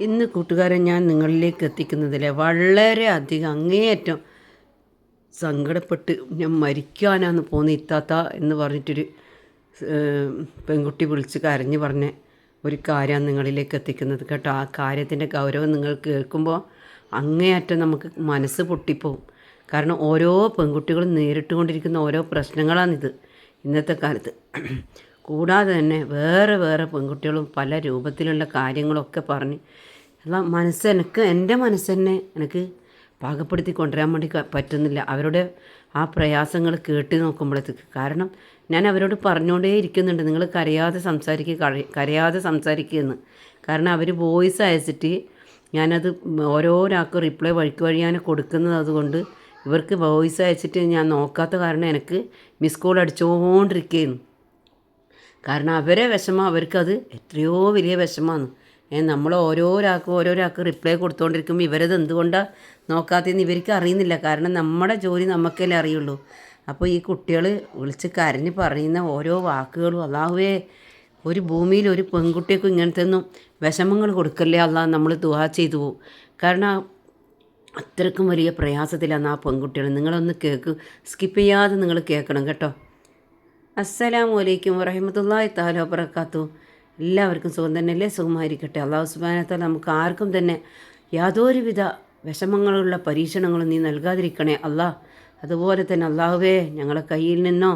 ഇന്ന് കൂട്ടുകാരെ ഞാൻ നിങ്ങളിലേക്ക് എത്തിക്കുന്നതിൽ വളരെ അധികം അങ്ങേയറ്റം സങ്കടപ്പെട്ട് ഞാൻ മരിക്കാനാന്ന് പോന്ന് ഇത്താത്ത എന്ന് പറഞ്ഞിട്ടൊരു പെൺകുട്ടി വിളിച്ച് കരഞ്ഞു പറഞ്ഞ ഒരു കാര്യമാണ് നിങ്ങളിലേക്ക് എത്തിക്കുന്നത്. കേട്ടോ ആ കാര്യത്തിന്റെ ഗൗരവം നിങ്ങൾ കേൾക്കുമ്പോൾ അങ്ങേയറ്റം നമുക്ക് മനസ്സ് പൊട്ടിപ്പോവും. കാരണം ഓരോ പെൺകുട്ടികളും നേരിട്ടുകൊണ്ടിരിക്കുന്ന ഓരോ പ്രശ്നങ്ങളാണിത് ഇന്നത്തെ കാലത്ത്. കൂടാതെ തന്നെ വേറെ വേറെ പെൺകുട്ടികളും പല രൂപത്തിലുള്ള കാര്യങ്ങളൊക്കെ പറഞ്ഞ് എല്ലാം മനസ്സ് എനിക്ക് എന്റെ മനസ്സെന്നെ എനിക്ക് പാകപ്പെടുത്തി കൊണ്ടുവരാൻ വേണ്ടി പറ്റുന്നില്ല. അവരുടെ ആ പ്രയാസങ്ങൾ കേട്ട് നോക്കുമ്പോഴത്തേക്ക്. കാരണം ഞാൻ അവരോട് പറഞ്ഞുകൊണ്ടേ ഇരിക്കുന്നുണ്ട്. നിങ്ങൾ കരയാതെ സംസാരിക്കുക കര- കരയാതെ സംസാരിക്കുകയെന്ന് കാരണം അവർ വോയിസ് അയച്ചിട്ട് ഞാനത് ഓരോരാൾക്ക് റിപ്ലൈ വഴിക്ക് വഴിയാണ് കൊടുക്കുന്നത് അതുകൊണ്ട് ഇവർക്ക് വോയിസ് അയച്ചിട്ട് ഞാൻ നോക്കാത്ത കാരണം എനിക്ക് മിസ് കോൾ അടിച്ചുകൊണ്ടിരിക്കുകയായിരുന്നു. കാരണം അവരെ വിഷമം അവർക്കത് എത്രയോ വലിയ വിഷമമാണ്. ഏ നമ്മൾ ഓരോരാൾക്കും ഓരോരാൾക്ക് റിപ്ലൈ കൊടുത്തുകൊണ്ടിരിക്കുമ്പോൾ ഇവരത് എന്തുകൊണ്ടാണ് നോക്കാത്തതെന്ന് ഇവർക്ക് അറിയുന്നില്ല. കാരണം നമ്മുടെ ജോലി നമുക്കല്ലേ അറിയുള്ളൂ. അപ്പോൾ ഈ കുട്ടികൾ വിളിച്ച് കരഞ്ഞ് പറയുന്ന ഓരോ വാക്കുകളും അല്ലാഹുവേ ഒരു ഭൂമിയിൽ ഒരു പെൺകുട്ടിക്കും ഇങ്ങനത്തെ ഒന്നും വിഷമങ്ങൾ കൊടുക്കല്ലേ അല്ല നമ്മൾ ദുവാ ചെയ്തു. പോകും കാരണം അത്രക്കും വലിയ പ്രയാസത്തിലാണ് ആ പെൺകുട്ടികൾ നിങ്ങളൊന്ന് കേൾക്ക് സ്കിപ്പ് ചെയ്യാതെ നിങ്ങൾ കേൾക്കണം കേട്ടോ. അസ്സലാമു അലൈക്കും വറഹമത്തല്ലാഹി താല വബർക്കാത്തു എല്ലാവർക്കും സുഖം തന്നെയല്ലേ? സുഖമായിരിക്കട്ടെ. അള്ളാഹു സുബാനത്താൽ നമുക്ക് ആർക്കും തന്നെ യാതൊരുവിധ വിഷമങ്ങളുള്ള പരീക്ഷണങ്ങളും നീ നൽകാതിരിക്കണേ. അള്ളാഹ് അതുപോലെ തന്നെ അള്ളാഹുവേ ഞങ്ങളെ കയ്യിൽ നിന്നോ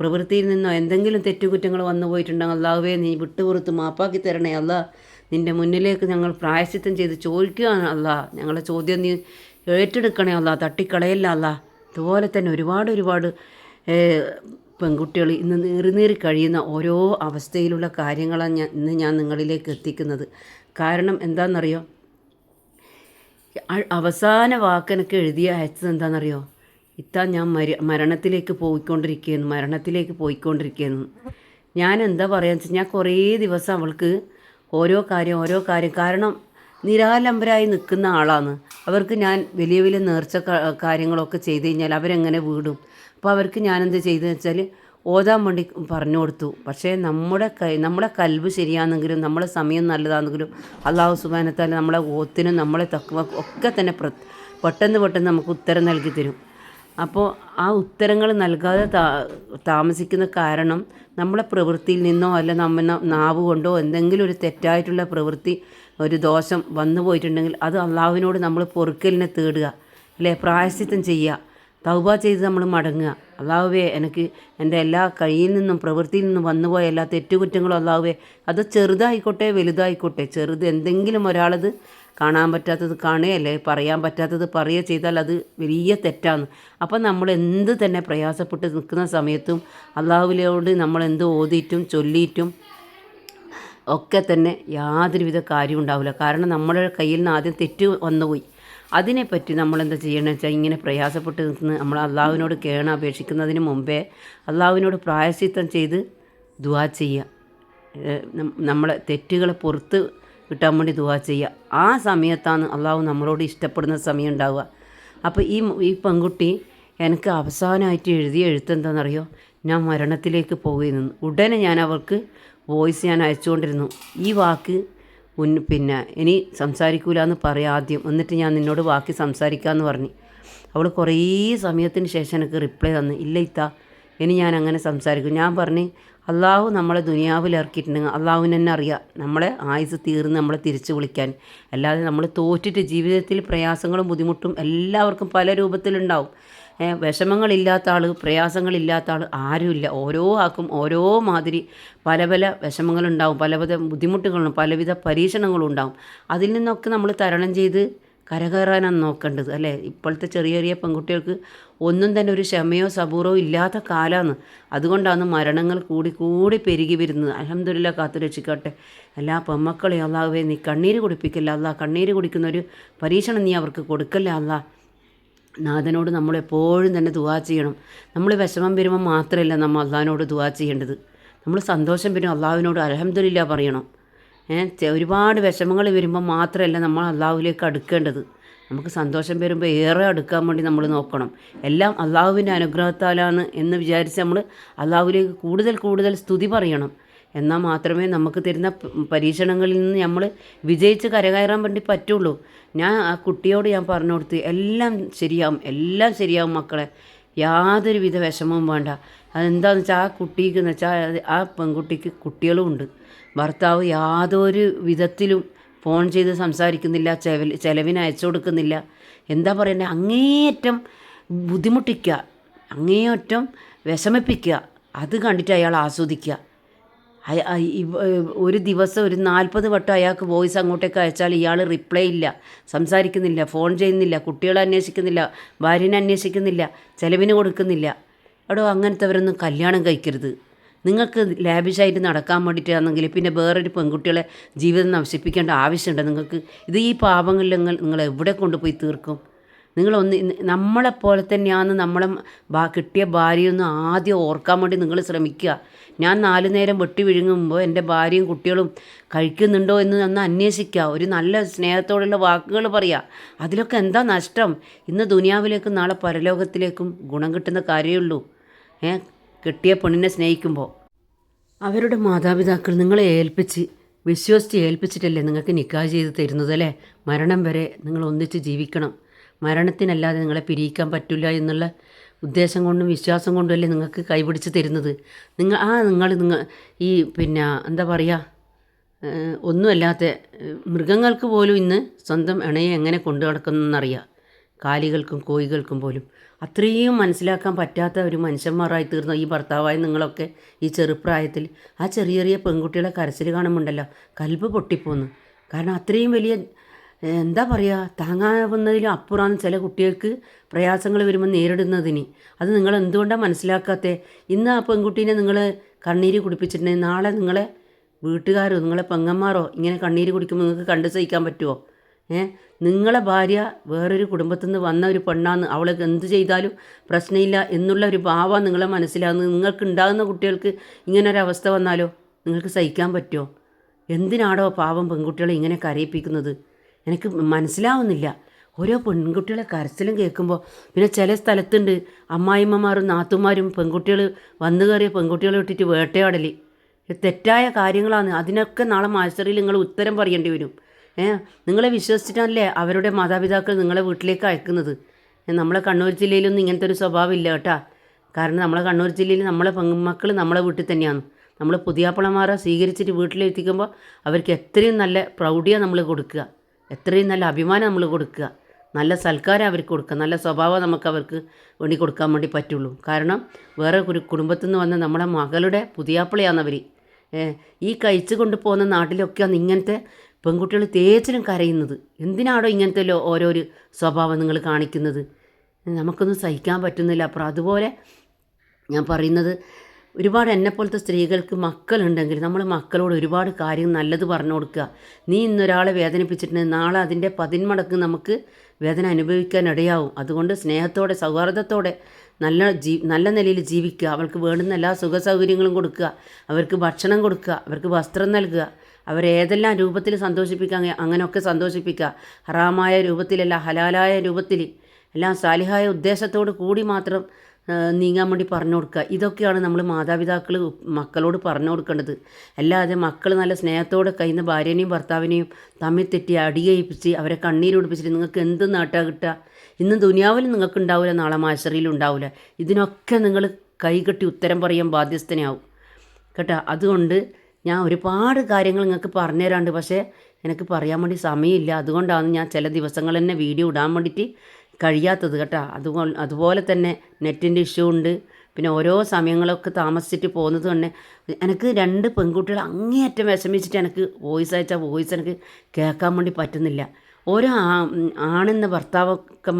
പ്രവൃത്തിയിൽ നിന്നോ എന്തെങ്കിലും തെറ്റുകുറ്റങ്ങൾ വന്നു പോയിട്ടുണ്ടെങ്കിൽ അള്ളാഹുവേ നീ വിട്ടുപുറത്ത് മാപ്പാക്കി തരണേ. അല്ല നിന്റെ മുന്നിലേക്ക് ഞങ്ങൾ പ്രായശ്ചിത്തം ചെയ്ത് ചോദിക്കുകയാണ്. അല്ല ഞങ്ങളെ ചോദ്യം നീ ഏറ്റെടുക്കണേ. അല്ല തട്ടിക്കളയല്ല. അല്ല അതുപോലെ തന്നെ ഒരുപാട് ഒരുപാട് പെൺകുട്ടികൾ ഇന്ന് നീറിനീറി നീറി കഴിയുന്ന ഓരോ അവസ്ഥയിലുള്ള കാര്യങ്ങളാണ് ഞാൻ ഇന്ന് ഞാൻ നിങ്ങളിലേക്ക് എത്തിക്കുന്നത്. കാരണം എന്താണെന്നറിയോ? അവസാന വാക്കനൊക്കെ എഴുതി അയച്ചത് എന്താണെന്നറിയോ? ഇത്താ ഞാൻ മര മരണത്തിലേക്ക് പോയിക്കൊണ്ടിരിക്കുകയെന്ന് മരണത്തിലേക്ക് പോയിക്കൊണ്ടിരിക്കുകയെന്ന് ഞാൻ എന്താ പറയുക വെച്ചാൽ ഞാൻ കുറേ ദിവസം അവൾക്ക് ഓരോ കാര്യം ഓരോ കാര്യം കാരണം നിരാലംബരായി നിൽക്കുന്ന ആളാണ്. അവർക്ക് ഞാൻ വലിയ വലിയ നേർച്ച കാര്യങ്ങളൊക്കെ ചെയ്ത് കഴിഞ്ഞാൽ അവരെങ്ങനെ വീടും? അപ്പോൾ അവർക്ക് ഞാനെന്ത് ചെയ്തെന്ന് വെച്ചാൽ ഓതാൻ വേണ്ടി പറഞ്ഞു കൊടുത്തു. പക്ഷേ നമ്മുടെ കൈ നമ്മുടെ കൽവ് ശരിയാണെങ്കിലും നമ്മുടെ സമയം നല്ലതാണെങ്കിലും അള്ളാഹു സുബാനത്താൽ നമ്മളെ ഓത്തിനും നമ്മളെ തക്കുവ ഒക്കെ തന്നെ പെട്ടെന്ന് പെട്ടെന്ന് നമുക്ക് ഉത്തരം നൽകി തരും. അപ്പോൾ ആ ഉത്തരങ്ങൾ നൽകാതെ താമസിക്കുന്ന കാരണം നമ്മളെ പ്രവൃത്തിയിൽ നിന്നോ അല്ല നമ്മ നാവ് കൊണ്ടോ എന്തെങ്കിലും ഒരു തെറ്റായിട്ടുള്ള പ്രവൃത്തി ഒരു ദോഷം വന്നു പോയിട്ടുണ്ടെങ്കിൽ അത് അള്ളാഹുവിനോട് നമ്മൾ പൊറുക്കലിനെ തേടുക അല്ലേ പ്രായശ്ചിത്തം ചെയ്യുക. തൗബ ചെയ്ത് നമ്മൾ മടങ്ങുക. അള്ളാഹുവേ എനിക്ക് എന്റെ എല്ലാ കയ്യിൽ നിന്നും പ്രവൃത്തിയിൽ നിന്നും വന്നുപോയ എല്ലാ തെറ്റുകുറ്റങ്ങളും അള്ളാഹുവേ അത് ചെറുതായിക്കോട്ടെ വലുതായിക്കോട്ടെ ചെറുത് എന്തെങ്കിലും ഒരാളത് കാണാൻ പറ്റാത്തത് കാണുകയല്ലേ പറയാൻ പറ്റാത്തത് പറയുക ചെയ്താൽ അത് വലിയ തെറ്റാണ് അപ്പം നമ്മൾ എന്ത് തന്നെ പ്രയാസപ്പെട്ട് നിൽക്കുന്ന സമയത്തും അള്ളാഹുവിനോട് നമ്മൾ എന്ത് ഓതിയിട്ടും ചൊല്ലിയിട്ടും ഒക്കെ തന്നെ യാതൊരുവിധ കാര്യം ഉണ്ടാവില്ല. കാരണം നമ്മുടെ കയ്യിൽ നിന്ന് ആദ്യം തെറ്റ് വന്നുപോയി. അതിനെപ്പറ്റി നമ്മൾ എന്താ ചെയ്യണമെന്ന് വെച്ചാൽ ഇങ്ങനെ പ്രയാസപ്പെട്ട് നിൽക്കുന്ന നമ്മൾ അള്ളാഹുവിനോട് കേണ അപേക്ഷിക്കുന്നതിന് മുമ്പേ അള്ളാഹുവിനോട് പ്രായശ്ചിത്തം ചെയ്ത് ദുവാ ചെയ്യുക നമ്മളെ തെറ്റുകളെ പുറത്ത് കിട്ടാൻ വേണ്ടി ദുവാ ചെയ്യുക ആ സമയത്താണ് അള്ളാഹു നമ്മളോട് ഇഷ്ടപ്പെടുന്ന സമയം ഉണ്ടാവുക. അപ്പോൾ ഈ ഈ പെൺകുട്ടി എനിക്ക് അവസാനമായിട്ട് എഴുതിയ എഴുത്തെന്താണെന്നറിയോ ഞാൻ മരണത്തിലേക്ക് പോകുകയെന്ന് ഉടനെ ഞാൻ അവർക്ക് വോയിസ് ഞാൻ അയച്ചുകൊണ്ടിരുന്നു. ഈ വാക്ക് പിന്നെ ഇനി സംസാരിക്കൂല എന്ന് പറയാം ആദ്യം. എന്നിട്ട് ഞാൻ നിന്നോട് ബാക്കി സംസാരിക്കാമെന്ന് പറഞ്ഞു. അവൾ കുറേ സമയത്തിന് ശേഷം എനിക്ക് റിപ്ലൈ തന്നു. ഇല്ല ഇത്ത ഇനി ഞാൻ അങ്ങനെ സംസാരിക്കും. ഞാൻ പറഞ്ഞു അള്ളാഹു നമ്മളെ ദുനിയാവിൽ ഇറക്കിയിട്ടുണ്ടെങ്കിൽ അള്ളാഹുവിന് തന്നെ അറിയാം. നമ്മളെ ആയുസ് തീർന്ന് നമ്മളെ തിരിച്ചു വിളിക്കാൻ. അല്ലാതെ നമ്മൾ തോറ്റിട്ട് ജീവിതത്തിൽ പ്രയാസങ്ങളും ബുദ്ധിമുട്ടും എല്ലാവർക്കും പല രൂപത്തിലുണ്ടാവും. വിഷമങ്ങളില്ലാത്ത ആൾ പ്രയാസങ്ങളില്ലാത്ത ആൾ ആരുമില്ല. ഓരോ ആൾക്കും ഓരോ മാതിരി പല പല വിഷമങ്ങളുണ്ടാവും പല പല ബുദ്ധിമുട്ടുകളും പലവിധ പരീക്ഷണങ്ങളും ഉണ്ടാവും. അതിൽ നിന്നൊക്കെ നമ്മൾ തരണം ചെയ്ത് കരകയറാനാണ് നോക്കേണ്ടത് അല്ലേ? ഇപ്പോഴത്തെ ചെറിയ ചെറിയ പെൺകുട്ടികൾക്ക് ഒന്നും തന്നെ ഒരു ക്ഷമയോ സബൂറോ ഇല്ലാത്ത കാലമാണ് അതുകൊണ്ടാണ് മരണങ്ങൾ കൂടി കൂടി പെരുകി വരുന്നത്. അലഹമില്ല കാത്തു രക്ഷിക്കട്ടെ. എല്ലാ പെമ്മക്കളെ അള്ളാഹുവേ നീ കണ്ണീര് കുടിപ്പിക്കല്ല അല്ല കണ്ണീര് കുടിക്കുന്ന ഒരു പരീക്ഷണം നീ അവർക്ക് കൊടുക്കല്ല അല്ലാ നാഥനോട് നമ്മൾ എപ്പോഴും തന്നെ ദുവാ ചെയ്യണം. നമ്മൾ വിഷമം വരുമ്പോൾ മാത്രമല്ല നമ്മൾ അള്ളാഹിനോട് ദുവാ ചെയ്യേണ്ടത്. നമ്മൾ സന്തോഷം വരും അള്ളാഹുവിനോട് അലഹമില്ല പറയണം. ഒരുപാട് വിഷമങ്ങൾ വരുമ്പോൾ മാത്രമല്ല നമ്മൾ അള്ളാഹുവിലേക്ക് അടുക്കേണ്ടത്. നമുക്ക് സന്തോഷം വരുമ്പോൾ ഏറെ അടുക്കാൻ വേണ്ടി നമ്മൾ നോക്കണം. എല്ലാം അള്ളാഹുവിന്റെ അനുഗ്രഹത്താലാണ് എന്ന് വിചാരിച്ച് നമ്മൾ അള്ളാഹുവിലേക്ക് കൂടുതൽ കൂടുതൽ സ്തുതി പറയണം. എന്നാൽ മാത്രമേ നമുക്ക് തരുന്ന പരീക്ഷണങ്ങളിൽ നിന്ന് നമ്മൾ വിജയിച്ച് കരകയറാൻ വേണ്ടി പറ്റുള്ളൂ. ഞാൻ ആ കുട്ടിയോട് ഞാൻ പറഞ്ഞു കൊടുത്ത് എല്ലാം ശരിയാവും എല്ലാം ശരിയാവും മക്കളെ. യാതൊരു വിധ വിഷമവും വേണ്ട. അതെന്താണെന്ന് വെച്ചാൽ ആ കുട്ടിക്ക് എന്ന് വെച്ചാൽ ആ പെൺകുട്ടിക്ക് കുട്ടികളും ഉണ്ട്. ഭർത്താവ് യാതൊരു വിധത്തിലും ഫോൺ ചെയ്ത് സംസാരിക്കുന്നില്ല ചെവൽ ചെലവിന് അയച്ചു കൊടുക്കുന്നില്ല. എന്താ പറയുന്നത് അങ്ങേയറ്റം ബുദ്ധിമുട്ടിക്കുക അങ്ങേയറ്റം വിഷമിപ്പിക്കുക അത് കണ്ടിട്ട് അയാൾ ആസ്വദിക്കുക ഒരു ദിവസം ഒരു നാൽപ്പത് വട്ടം അയാൾക്ക് വോയിസ് അങ്ങോട്ടേക്ക് അയച്ചാൽ ഇയാൾ റിപ്ലൈ ഇല്ല. സംസാരിക്കുന്നില്ല ഫോൺ ചെയ്യുന്നില്ല കുട്ടികളെ അന്വേഷിക്കുന്നില്ല ഭാര്യനെ അന്വേഷിക്കുന്നില്ല ചെലവിന് കൊടുക്കുന്നില്ല. എടോ അങ്ങനത്തെവരൊന്നും കല്യാണം കഴിക്കരുത്. നിങ്ങൾക്ക് ലാബിഷായിട്ട് നടക്കാൻ വേണ്ടിയിട്ടാണെങ്കിൽ പിന്നെ വേറൊരു പെൺകുട്ടികളെ ജീവിതം നശിപ്പിക്കേണ്ട ആവശ്യമുണ്ട്. നിങ്ങൾക്ക് ഇത് ഈ പാപങ്ങളിൽ നിങ്ങൾ എവിടെ കൊണ്ടുപോയി തീർക്കും? നിങ്ങളൊന്ന് നമ്മളെപ്പോലെ തന്നെയാണ് നമ്മളെ കിട്ടിയ ഭാര്യയൊന്ന് ആദ്യം ഓർക്കാൻ വേണ്ടി നിങ്ങൾ ശ്രമിക്കുക. ഞാൻ നാലു നേരം വെട്ടി വിഴുങ്ങുമ്പോൾ എന്റെ ഭാര്യയും കുട്ടികളും കഴിക്കുന്നുണ്ടോ എന്ന് ഒന്ന് അന്വേഷിക്കുക. ഒരു നല്ല സ്നേഹത്തോടുള്ള വാക്കുകൾ പറയുക അതിലൊക്കെ എന്താ നഷ്ടം? ഇന്ന് ദുനിയാവിലേക്കും നാളെ പരലോകത്തിലേക്കും ഗുണം കിട്ടുന്ന കാര്യമുള്ളൂ ഏ? കിട്ടിയ പെണ്ണിനെ സ്നേഹിക്കുമ്പോൾ അവരുടെ മാതാപിതാക്കൾ നിങ്ങളെ ഏൽപ്പിച്ച് വിശ്വസിച്ച് ഏൽപ്പിച്ചിട്ടല്ലേ നിങ്ങൾക്ക് നിക്കാഹ് ചെയ്ത് തരുന്നത് അല്ലേ? മരണം വരെ നിങ്ങൾ ഒന്നിച്ച് ജീവിക്കണം. മരണത്തിനല്ലാതെ നിങ്ങളെ പിരിയിക്കാൻ പറ്റില്ല എന്നുള്ള ഉദ്ദേശം കൊണ്ടും വിശ്വാസം കൊണ്ടുമല്ലേ നിങ്ങൾക്ക് കൈപിടിച്ച് തരുന്നത്? നിങ്ങൾ ആ നിങ്ങൾ നിങ്ങൾ ഈ പിന്നെ എന്താ പറയുക ഒന്നുമല്ലാത്ത മൃഗങ്ങൾക്ക് പോലും ഇന്ന് സ്വന്തം ഇണയെ എങ്ങനെ കൊണ്ടു നടക്കുന്നറിയാം? കാലികൾക്കും കോഴികൾക്കും പോലും. അത്രയും മനസ്സിലാക്കാൻ പറ്റാത്ത ഒരു മനുഷ്യന്മാരായി തീർന്ന ഈ ഭർത്താവായ നിങ്ങളൊക്കെ ഈ ചെറുപ്രായത്തിൽ. ആ ചെറിയ ചെറിയ പെൺകുട്ടികളെ കരച്ചിൽ കാണുമ്പോണ്ടല്ലോ കൽബ് പൊട്ടിപ്പോന്ന്. കാരണം അത്രയും വലിയ എന്താ പറയുക താങ്ങാവുന്നതിലും അപ്പുറമാണ് ചില കുട്ടികൾക്ക് പ്രയാസങ്ങൾ വരുമ്പോൾ നേരിടുന്നതിന്. അത് നിങ്ങൾ എന്തുകൊണ്ടാണ് മനസ്സിലാക്കാത്തത് ഇന്ന് ആ പെൺകുട്ടീനെ നിങ്ങൾ കണ്ണീര് കുടിപ്പിച്ചിട്ടുണ്ടെങ്കിൽ നാളെ നിങ്ങളെ വീട്ടുകാരോ നിങ്ങളെ പെങ്ങന്മാരോ ഇങ്ങനെ കണ്ണീര് കുടിക്കുമ്പോൾ നിങ്ങൾക്ക് കണ്ടു സഹിക്കാൻ പറ്റുമോ ഏഹ് നിങ്ങളെ ഭാര്യ വേറൊരു കുടുംബത്തിൽ നിന്ന് വന്ന ഒരു പെണ്ണാന്ന് അവൾക്ക് എന്ത് ചെയ്താലും പ്രശ്നമില്ല എന്നുള്ള ഒരു ഭാവം നിങ്ങളെ മനസ്സിലാകുന്നത് നിങ്ങൾക്ക് ഉണ്ടാകുന്ന കുട്ടികൾക്ക് ഇങ്ങനൊരവസ്ഥ വന്നാലോ? നിങ്ങൾക്ക് സഹിക്കാൻ പറ്റുമോ എന്തിനാടോ പാവം പെൺകുട്ടികളെ ഇങ്ങനെ കരയിപ്പിക്കുന്നത്? എനിക്ക് മനസ്സിലാവുന്നില്ല. ഓരോ പെൺകുട്ടികളെ കരച്ചിലും കേൾക്കുമ്പോൾ പിന്നെ ചില സ്ഥലത്തുണ്ട് അമ്മായിമ്മമാരും നാത്തുമാരും പെൺകുട്ടികൾ വന്നു കയറിയ പെൺകുട്ടികളെ ഇട്ടിട്ട് വേട്ടയാടൽ തെറ്റായ കാര്യങ്ങളാണ്. അതിനൊക്കെ നാളെ മാസ്റ്ററിൽ നിങ്ങൾ ഉത്തരം പറയേണ്ടി വരും. ഏ നിങ്ങളെ വിശ്വസിച്ചിട്ടല്ലേ അവരുടെ മാതാപിതാക്കൾ നിങ്ങളെ വീട്ടിലേക്ക് അയക്കുന്നത്? നമ്മളെ കണ്ണൂർ ജില്ലയിലൊന്നും ഇങ്ങനത്തെ ഒരു സ്വഭാവം ഇല്ല കേട്ടാ. കാരണം നമ്മളെ കണ്ണൂർ ജില്ലയിൽ നമ്മളെ പെൺമക്കൾ നമ്മളെ വീട്ടിൽ തന്നെയാണ്. നമ്മൾ പുതിയാപ്പിളമാരെ സ്വീകരിച്ചിട്ട് വീട്ടിലെത്തിക്കുമ്പോൾ അവർക്ക് എത്രയും നല്ല പ്രൗഢിയാണ് നമ്മൾ കൊടുക്കുക. എത്രയും നല്ല അഭിമാനം നമ്മൾ കൊടുക്കുക. നല്ല സൽക്കാരം അവർക്ക് കൊടുക്കുക. നല്ല സ്വഭാവം നമുക്ക് അവർക്ക് വേണ്ടി കൊടുക്കാൻ വേണ്ടി പറ്റുള്ളൂ. കാരണം വേറെ ഒരു കുടുംബത്തിൽ നിന്ന് വന്ന നമ്മുടെ മകളുടെ പുതിയാപ്പിളയാണവർ ഈ കഴിച്ചു കൊണ്ട് പോകുന്ന നാട്ടിലൊക്കെയാണ് ഇങ്ങനത്തെ പെൺകുട്ടികൾ തേച്ചിലും കരയുന്നത്. എന്തിനാണോ ഇങ്ങനത്തെ ഓരോ ഓരോരു സ്വഭാവം നിങ്ങൾ കാണിക്കുന്നത്? നമുക്കൊന്നും സഹിക്കാൻ പറ്റുന്നില്ല. അപ്പോൾ അതുപോലെ ഞാൻ പറയുന്നത് ഒരുപാട് എന്നെ പോലത്തെ സ്ത്രീകൾക്ക് മക്കളുണ്ടെങ്കിൽ നമ്മൾ മക്കളോട് ഒരുപാട് കാര്യം നല്ലത് പറഞ്ഞു കൊടുക്കുക. നീ ഇന്നൊരാളെ വേദനിപ്പിച്ചിട്ടുണ്ടെങ്കിൽ നാളെ അതിന്റെ പതിന്മടക്ക് നമുക്ക് വേദന അനുഭവിക്കാൻ ഇടയാവും. അതുകൊണ്ട് സ്നേഹത്തോടെ സൗഹാർദ്ദത്തോടെ നല്ല ജീ നല്ല നിലയിൽ ജീവിക്കുക. അവർക്ക് വേണ്ടുന്ന എല്ലാ സുഖ സൗകര്യങ്ങളും കൊടുക്കുക. അവർക്ക് ഭക്ഷണം കൊടുക്കുക. അവർക്ക് വസ്ത്രം നൽകുക. അവരേതെല്ലാം രൂപത്തിൽ സന്തോഷിപ്പിക്കുക അങ്ങനെ അങ്ങനെയൊക്കെ സന്തോഷിപ്പിക്കുക. ഹറാമായ രൂപത്തിലല്ല ഹലാലായ രൂപത്തിൽ. എല്ലാം സാലിഹായ ഉദ്ദേശത്തോട് കൂടി മാത്രം നീങ്ങാൻ വേണ്ടി പറഞ്ഞു കൊടുക്കുക. ഇതൊക്കെയാണ് നമ്മൾ മാതാപിതാക്കൾ മക്കളോട് പറഞ്ഞു കൊടുക്കേണ്ടത്. അല്ലാതെ മക്കൾ നല്ല സ്നേഹത്തോടെ കഴിയുന്ന ഭാര്യനെയും ഭർത്താവിനെയും തമ്മിൽ തെറ്റി അടികയിപ്പിച്ച് അവരെ കണ്ണീരൊടിപ്പിച്ചിട്ട് നിങ്ങൾക്ക് എന്ത് നാട്ടാ കിട്ടുക? ഇന്ന് ദുനിയാവിലും നിങ്ങൾക്ക് ഉണ്ടാവില്ല നാളെ മാശറിയിൽ ഉണ്ടാവില്ല. ഇതിനൊക്കെ നിങ്ങൾ കൈകെട്ടി ഉത്തരം പറയാൻ ബാധ്യസ്ഥനാവും. കേട്ടോ? അതുകൊണ്ട് ഞാൻ ഒരുപാട് കാര്യങ്ങൾ നിങ്ങൾക്ക് പറഞ്ഞു തരാണ്ട് പക്ഷേ എനിക്ക് പറയാൻ വേണ്ടി സമയമില്ല. അതുകൊണ്ടാണ് ഞാൻ ചില ദിവസങ്ങൾ തന്നെ വീഡിയോ ഇടാൻ വേണ്ടിയിട്ട് കഴിയാത്തത് കേട്ടോ. അതുപോലെ അതുപോലെ തന്നെ നെറ്റിന്റെ ഇഷ്യൂ ഉണ്ട്. പിന്നെ ഓരോ സമയങ്ങളൊക്കെ താമസിച്ചിട്ട് പോകുന്നത് തന്നെ എനിക്ക് രണ്ട് പെൺകുട്ടികൾ അങ്ങേയറ്റം വിഷമിച്ചിട്ട് എനിക്ക് വോയിസ് അയച്ചാൽ വോയിസ് എനിക്ക് കേൾക്കാൻ വേണ്ടി പറ്റുന്നില്ല. ഓരോ ആണെന്ന ഭർത്താവൊക്കെ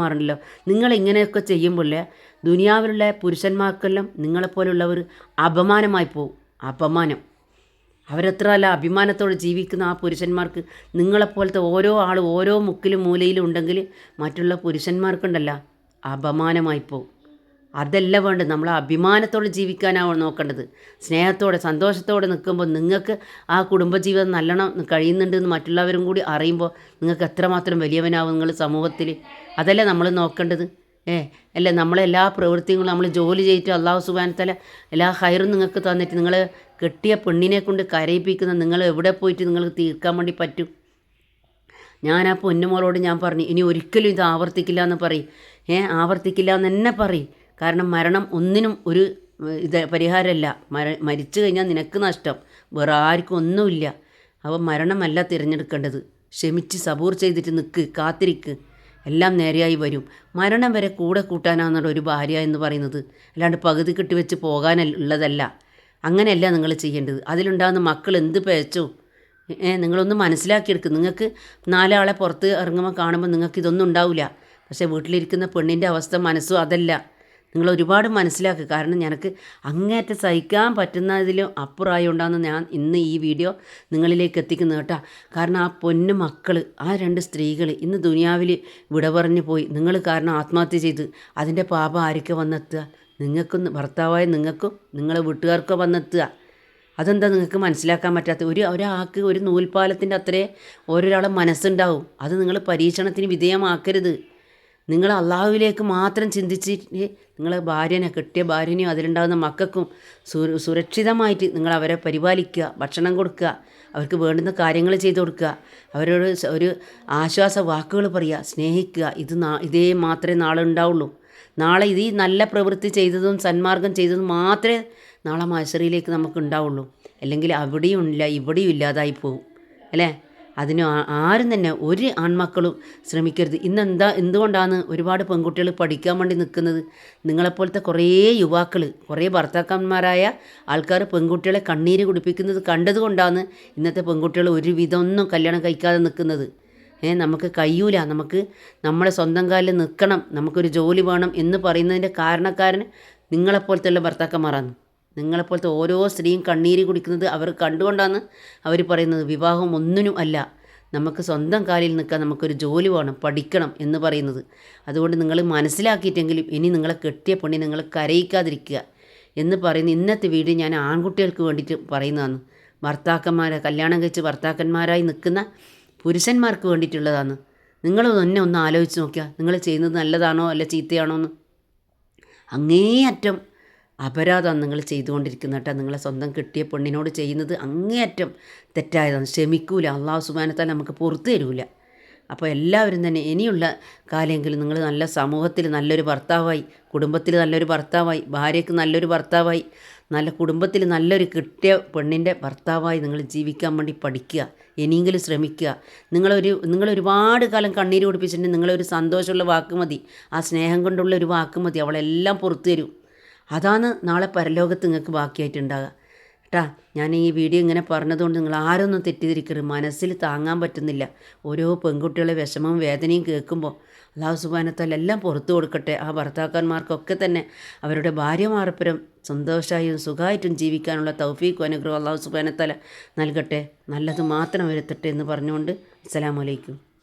നിങ്ങൾ ഇങ്ങനെയൊക്കെ ചെയ്യുമ്പോഴേ ദുനിയാവിലുള്ള പുരുഷന്മാർക്കെല്ലാം നിങ്ങളെപ്പോലുള്ളവർ അപമാനമായി പോകും അപമാനം. അവരെത്ര അല്ല അഭിമാനത്തോടെ ജീവിക്കുന്ന ആ പുരുഷന്മാർക്ക് നിങ്ങളെപ്പോലത്തെ ഓരോ ആൾ ഓരോ മുക്കിലും മൂലയിലും ഉണ്ടെങ്കിൽ മറ്റുള്ള പുരുഷന്മാർക്കുണ്ടല്ല അപമാനമായി പോകും അതല്ല വേണ്ടത് നമ്മൾ അഭിമാനത്തോടെ ജീവിക്കാനാണ് നോക്കേണ്ടത്. സ്നേഹത്തോടെ സന്തോഷത്തോടെ നിൽക്കുമ്പോൾ നിങ്ങൾക്ക് ആ കുടുംബജീവിതം നല്ലോണം കഴിയുന്നുണ്ടെന്ന് മറ്റുള്ളവരും കൂടി അറിയുമ്പോൾ നിങ്ങൾക്ക് എത്രമാത്രം വലിയവനാവും നിങ്ങൾ സമൂഹത്തിൽ. അതല്ലേ നമ്മൾ നോക്കേണ്ടത്. ഏ അല്ല? നമ്മളെല്ലാ പ്രവൃത്തികളും നമ്മൾ ജോലി ചെയ്തിട്ട് അള്ളാഹു സുബാനത്തല എല്ലാ ഹൈറും നിങ്ങൾക്ക് തന്നിട്ട് നിങ്ങൾ കെട്ടിയ പെണ്ണിനെ കൊണ്ട് കരയിപ്പിക്കുന്ന നിങ്ങൾ എവിടെ പോയിട്ട് നിങ്ങൾക്ക് തീർക്കാൻ വേണ്ടി പറ്റും? ഞാൻ ആ പൊന്നുമോളോട് ഞാൻ പറഞ്ഞു ഇനി ഒരിക്കലും ഇത് ആവർത്തിക്കില്ല എന്ന് പറയും. ഏ ആവർത്തിക്കില്ല എന്ന് തന്നെ പറയും. കാരണം മരണം ഒന്നിനും ഒരു ഇത് പരിഹാരമല്ല. മര മരിച്ചു കഴിഞ്ഞാൽ നിനക്ക് നഷ്ടം. വേറെ ആർക്കും ഒന്നുമില്ല. അപ്പോൾ മരണമല്ല തിരഞ്ഞെടുക്കേണ്ടത്. ക്ഷമിച്ച് സബൂർ ചെയ്തിട്ട് നിൽക്ക് കാത്തിരിക്ക്. എല്ലാം നേരെയായി വരും. മരണം വരെ കൂടെ കൂട്ടാനാണെന്നുള്ള ഒരു ഭാര്യ എന്ന് പറയുന്നത് അല്ലാണ്ട് പകുതി കെട്ടി വെച്ച് പോകാനുള്ളതല്ല അങ്ങനെയല്ല നിങ്ങൾ ചെയ്യേണ്ടത്. അതിലുണ്ടാകുന്ന മക്കൾ എന്ത് പേച്ചോ? ഏ നിങ്ങളൊന്ന് മനസ്സിലാക്കിയെടുക്കും. നിങ്ങൾക്ക് നാലാളെ പുറത്ത് ഇറങ്ങുമ്പോൾ കാണുമ്പോൾ നിങ്ങൾക്ക് ഇതൊന്നും ഉണ്ടാവില്ല. പക്ഷേ വീട്ടിലിരിക്കുന്ന പെണ്ണിന്റെ അവസ്ഥ മനസ്സും അതല്ല. നിങ്ങൾ ഒരുപാട് മനസ്സിലാക്കുക കാരണം ഞങ്ങൾക്ക് അങ്ങേറ്റം സഹിക്കാൻ പറ്റുന്നതിലും അപ്പുറമായി ഉണ്ടാകുന്ന ഞാൻ ഇന്ന് ഈ വീഡിയോ നിങ്ങളിലേക്ക് എത്തിക്കുന്നത് കേട്ടോ. കാരണം ആ പൊന്നു മക്കൾ ആ രണ്ട് സ്ത്രീകൾ ഇന്ന് ദുനിയാവിൽ വിട പറഞ്ഞു പോയി. നിങ്ങൾ കാരണം ആത്മഹത്യ ചെയ്ത് അതിന്റെ പാപം ആരൊക്കെ വന്നെത്തുക? നിങ്ങൾക്കും ഭർത്താവായ നിങ്ങൾക്കും നിങ്ങളെ വീട്ടുകാർക്കോ വന്നെത്തുക. അതെന്താ നിങ്ങൾക്ക് മനസ്സിലാക്കാൻ പറ്റാത്ത ഒരു ഒരാൾക്ക് ഒരു നൂൽപാലത്തിന്റെ അത്രേ ഓരോരാളെ മനസ്സുണ്ടാവും. അത് നിങ്ങൾ പരീക്ഷണത്തിന് വിധേയമാക്കരുത്. നിങ്ങൾ അള്ളാഹുവിലേക്ക് മാത്രം ചിന്തിച്ചിട്ട് നിങ്ങളെ ഭാര്യനെ കെട്ടിയ ഭാര്യനെയും അതിലുണ്ടാകുന്ന മക്കൾക്കും സുര സുരക്ഷിതമായിട്ട് നിങ്ങൾ അവരെ പരിപാലിക്കുക ഭക്ഷണം കൊടുക്കുക അവർക്ക് വേണ്ടുന്ന കാര്യങ്ങൾ ചെയ്തു കൊടുക്കുക അവരോട് ഒരു ആശ്വാസ വാക്കുകൾ പറയുക സ്നേഹിക്കുക. ഇത് ഇതേ മാത്രമേ നാളെ ഉണ്ടാവുള്ളൂ നാളെ ഇത് ഈ നല്ല പ്രവൃത്തി ചെയ്തതും സന്മാർഗം ചെയ്തതും മാത്രമേ നാളെ മാശറിയിലേക്ക് നമുക്ക് ഉണ്ടാവുള്ളൂ. അല്ലെങ്കിൽ അവിടെയും ഇല്ല ഇവിടെയും ഇല്ലാതായി പോകും അല്ലേ? അതിന് ആരും തന്നെ ഒരു ആൺമക്കളും ശ്രമിക്കരുത്. ഇന്ന് എന്താ എന്തുകൊണ്ടാണ് ഒരുപാട് പെൺകുട്ടികൾ പഠിക്കാൻ വേണ്ടി നിൽക്കുന്നത്? നിങ്ങളെപ്പോലത്തെ കുറേ യുവാക്കൾ കുറേ ഭർത്താക്കന്മാരായ ആൾക്കാർ പെൺകുട്ടികളെ കണ്ണീര് കുടിപ്പിക്കുന്നത് കണ്ടതുകൊണ്ടാണ് ഇന്നത്തെ പെൺകുട്ടികൾ ഒരുവിധം ഒന്നും കല്യാണം കഴിക്കാതെ നിൽക്കുന്നത്. ഏഹ് നമുക്ക് കഴിയൂല. നമുക്ക് നമ്മളെ സ്വന്തം കാലിൽ നിൽക്കണം. നമുക്കൊരു ജോലി വേണം എന്ന് പറയുന്നതിന്റെ കാരണക്കാരൻ നിങ്ങളെപ്പോലത്തെ ഭർത്താക്കന്മാരാണ്. നിങ്ങളെപ്പോലത്തെ ഓരോ സ്ത്രീയും കണ്ണീര് കുടിക്കുന്നത് അവർ കണ്ടുകൊണ്ടാണ് അവർ പറയുന്നത്. വിവാഹം ഒന്നിനും അല്ല. നമുക്ക് സ്വന്തം കാലിൽ നിൽക്കാൻ നമുക്കൊരു ജോലി വേണം പഠിക്കണം എന്ന് പറയുന്നത്. അതുകൊണ്ട് നിങ്ങൾ മനസ്സിലാക്കിയിട്ടെങ്കിലും ഇനി നിങ്ങളെ കെട്ടിയ പെണ്ണി നിങ്ങൾ കരയിക്കാതിരിക്കുക എന്ന് പറയുന്ന ഇന്നത്തെ വീട് ഞാൻ ആൺകുട്ടികൾക്ക് വേണ്ടിയിട്ട് പറയുന്നതാണ്. ഭർത്താക്കന്മാരെ കല്യാണം കഴിച്ച് ഭർത്താക്കന്മാരായി നിൽക്കുന്ന പുരുഷന്മാർക്ക് വേണ്ടിയിട്ടുള്ളതാണ്. നിങ്ങൾ തന്നെ ഒന്ന് ആലോചിച്ച് നോക്കുക നിങ്ങൾ ചെയ്യുന്നത് നല്ലതാണോ അല്ല ചീത്തയാണോ എന്ന് അങ്ങേയറ്റം അപരാധമാണ് നിങ്ങൾ ചെയ്തുകൊണ്ടിരിക്കുന്നത് കേട്ടോ. നിങ്ങളെ സ്വന്തം കിട്ടിയ പെണ്ണിനോട് ചെയ്യുന്നത് അങ്ങേയറ്റം തെറ്റായതാണ്. ക്ഷമിക്കൂല. അള്ളാഹു സുബാനത്താൽ നമുക്ക് പുറത്തു തരൂല. അപ്പോൾ എല്ലാവരും തന്നെ ഇനിയുള്ള കാലമെങ്കിലും നിങ്ങൾ നല്ല സമൂഹത്തിൽ നല്ലൊരു ഭർത്താവായി കുടുംബത്തിൽ നല്ലൊരു ഭർത്താവായി ഭാര്യയ്ക്ക് നല്ലൊരു ഭർത്താവായി നല്ല കുടുംബത്തിൽ നല്ലൊരു കിട്ടിയ പെണ്ണിന്റെ ഭർത്താവായി നിങ്ങൾ ജീവിക്കാൻ വേണ്ടി പഠിക്കുക ഇനിയെങ്കിലും ശ്രമിക്കുക. നിങ്ങളൊരു നിങ്ങൾ ഒരുപാട് കാലം കണ്ണീര് കുടിപ്പിച്ചിട്ടുണ്ടെങ്കിൽ നിങ്ങളൊരു സന്തോഷമുള്ള വാക്ക് മതി. ആ സ്നേഹം കൊണ്ടുള്ള ഒരു വാക്ക് മതി. അവളെല്ലാം പുറത്തു തരും. അതാണ് നാളെ പരലോകത്ത് നിങ്ങൾക്ക് ബാക്കിയായിട്ടുണ്ടാകുക കേട്ടാ ഞാൻ ഈ വീഡിയോ ഇങ്ങനെ പറഞ്ഞതുകൊണ്ട് നിങ്ങൾ ആരൊന്നും തെറ്റിദ്ധരിക്കരുത്. മനസ്സിൽ താങ്ങാൻ പറ്റുന്നില്ല. ഓരോ പെൺകുട്ടികളെ വിഷമവും വേദനയും കേൾക്കുമ്പോൾ അള്ളാഹു സുബാനത്താൽ എല്ലാം പുറത്തു കൊടുക്കട്ടെ. ആ ഭർത്താക്കന്മാർക്കൊക്കെ തന്നെ അവരുടെ ഭാര്യമാർപ്പരം സന്തോഷമായും സുഖമായിട്ടും ജീവിക്കാനുള്ള തൗഫീഖ് അനുഗ്രഹം അള്ളാഹു സുബാനത്താല നൽകട്ടെ. നല്ലത് മാത്രം വരുത്തട്ടെ എന്ന് പറഞ്ഞുകൊണ്ട് അസ്സലാമലൈക്കും